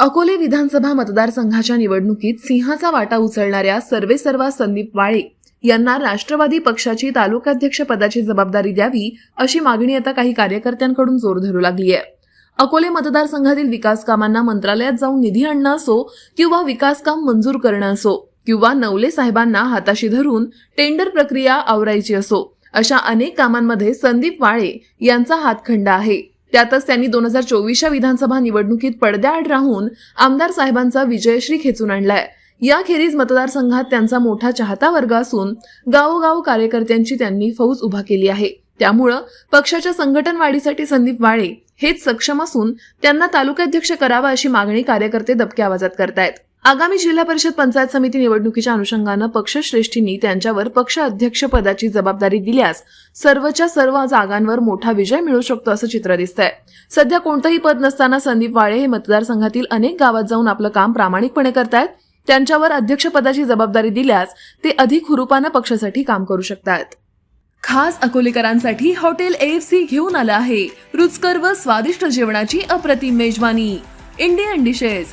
अकोले विधानसभा मतदारसंघाच्या निवडणुकीत सिंहाचा वाटा उचलणाऱ्या सर्वेसर्वा संदीप वाळे यांना राष्ट्रवादी पक्षाची तालुकाध्यक्ष पदाची जबाबदारी द्यावी अशी मागणी आता काही कार्यकर्त्यांकडून जोर धरू लागली आहे अकोले मतदारसंघातील विकास कामांना मंत्रालयात जाऊन निधी आणणं असो किंवा विकास काम मंजूर करणं असो किंवा नवले साहेबांना हाताशी धरून टेंडर प्रक्रिया आवरायची असो अशा अनेक कामांमध्ये संदीप वाळे यांचा हातखंडा आहे. त्यातच त्यांनी दोन हजार चोवीसच्या विधानसभा निवडणुकीत पडद्याआड राहून आमदार साहेबांचा विजयश्री खेचून आणलाय. याखेरीज मतदारसंघात त्यांचा मोठा चाहता वर्ग असून गावोगाव कार्यकर्त्यांची त्यांनी फौज उभा केली आहे. त्यामुळं पक्षाच्या संघटन वाढीसाठी संदीप वाळे हेच सक्षम असून त्यांना तालुकाध्यक्ष करावा अशी मागणी कार्यकर्ते दबक्या आवाजात करतायत. आगामी जिल्हा परिषद पंचायत समिती निवडणुकीच्या अनुषंगानं पक्षश्रेष्ठींनी त्यांच्यावर पक्ष अध्यक्ष पदाची जबाबदारी दिल्यास सर्वच्या सर्व जागांवर मोठा विजय मिळू शकतो असं चित्र दिसतंय. सध्या कोणतंही पद नसताना संदीप वाळे हे मतदारसंघातील अनेक गावात जाऊन आपलं काम प्रामाणिकपणे करतायत. त्यांच्यावर अध्यक्षपदाची जबाबदारी दिल्यास ते अधिक हुरूपानं पक्षासाठी काम करू शकतात. खास अकोलेकरांसाठी हॉटेल एफ सी घेऊन आलं आहे. रुचकर व स्वादिष्ट जेवणाची अप्रतिम मेजवानी. Indian dishes